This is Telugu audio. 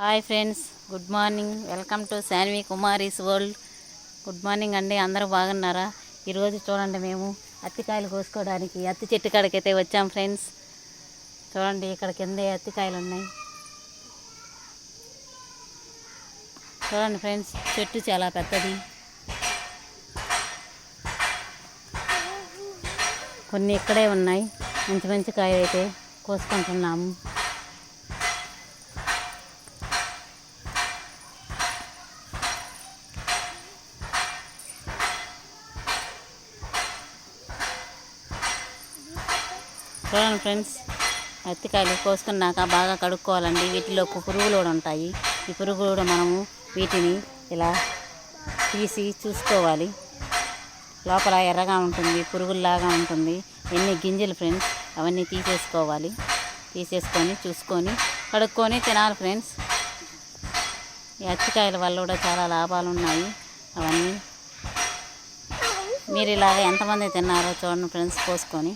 Hi friends good morning. Welcome to Saanvi Kumari's world. Good morning అండి అందరూ బాగున్నారా? ఈరోజు చూడండి మేము అత్తికాయలు కోసుకోవడానికి అత్తి చెట్టు కాడికైతే వచ్చాం ఫ్రెండ్స్. చూడండి ఇక్కడ కిందే అత్తికాయలు ఉన్నాయి. చూడండి ఫ్రెండ్స్ చెట్టు చాలా పెద్దది. కొన్ని ఇక్కడే ఉన్నాయి. మంచి మంచి కాయలు అయితే కోసుకుంటున్నాము. చూడండి ఫ్రెండ్స్. అత్తికాయలు కోసుకున్నాక బాగా కడుక్కోవాలండి. వీటిలో పురుగులు కూడా ఉంటాయి. ఈ పురుగులు కూడా మనము వీటిని ఇలా తీసి చూసుకోవాలి. లోపల ఎర్రగా ఉంటుంది పురుగుల్లాగా ఉంటుంది. ఎన్ని గింజలు ఫ్రెండ్స్ అవన్నీ తీసేసుకోవాలి. తీసేసుకొని చూసుకొని కడుక్కొని తినాలి ఫ్రెండ్స్. ఈ అత్తికాయల వల్ల కూడా చాలా లాభాలు ఉన్నాయి. అవన్నీ మీరు ఇలాగ ఎంతమంది తిన్నారో చూడండి ఫ్రెండ్స్ కోసుకొని.